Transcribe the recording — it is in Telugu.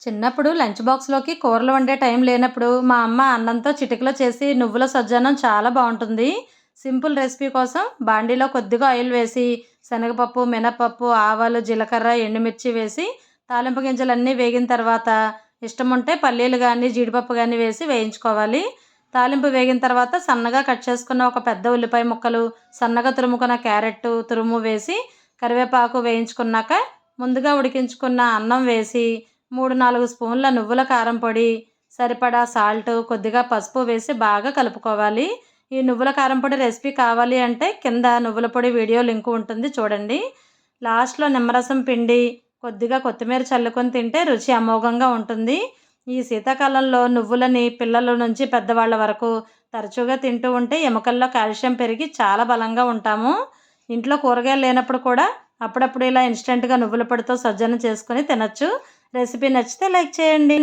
చిన్నప్పుడు లంచ్ బాక్స్లోకి కూరలు వండే టైం లేనప్పుడు మా అమ్మ అన్నంతో చిటికలో చేసి నువ్వుల సజ్జనం చాలా బాగుంటుంది. సింపుల్ రెసిపీ కోసం బాండీలో కొద్దిగా ఆయిల్ వేసి శనగపప్పు మినపప్పు ఆవాలు జీలకర్ర ఎండుమిర్చి వేసి తాలింపు గింజలన్నీ వేగిన తర్వాత ఇష్టం ఉంటే పల్లీలు కానీ జీడిపప్పు కానీ వేసి వేయించుకోవాలి. తాలింపు వేగిన తర్వాత సన్నగా కట్ చేసుకున్న ఒక పెద్ద ఉల్లిపాయ ముక్కలు సన్నగా తురుముకున్న క్యారెట్ తురుము వేసి కరివేపాకు వేయించుకున్నాక ముందుగా ఉడికించుకున్న అన్నం వేసి మూడు నాలుగు స్పూన్ల నువ్వుల కారం పొడి సరిపడా సాల్ట్ కొద్దిగా పసుపు వేసి బాగా కలుపుకోవాలి. ఈ నువ్వుల కారం పొడి రెసిపీ కావాలి అంటే కింద నువ్వుల పొడి వీడియో లింక్ ఉంటుంది చూడండి. లాస్ట్లో నిమ్మరసం పిండి కొద్దిగా కొత్తిమీర చల్లుకొని తింటే రుచి అమోఘంగా ఉంటుంది. ఈ శీతాకాలంలో నువ్వులని పిల్లల నుంచి పెద్దవాళ్ళ వరకు తరచుగా తింటూ ఉంటే ఎముకల్లో కాల్షియం పెరిగి చాలా బలంగా ఉంటాము. ఇంట్లో కూరగాయలు లేనప్పుడు కూడా అప్పుడప్పుడు ఇలా ఇన్స్టెంట్గా నువ్వుల పొడితో సజ్జన చేసుకొని తినచ్చు. రెసిపీ నచ్చితే లైక్ చేయండి.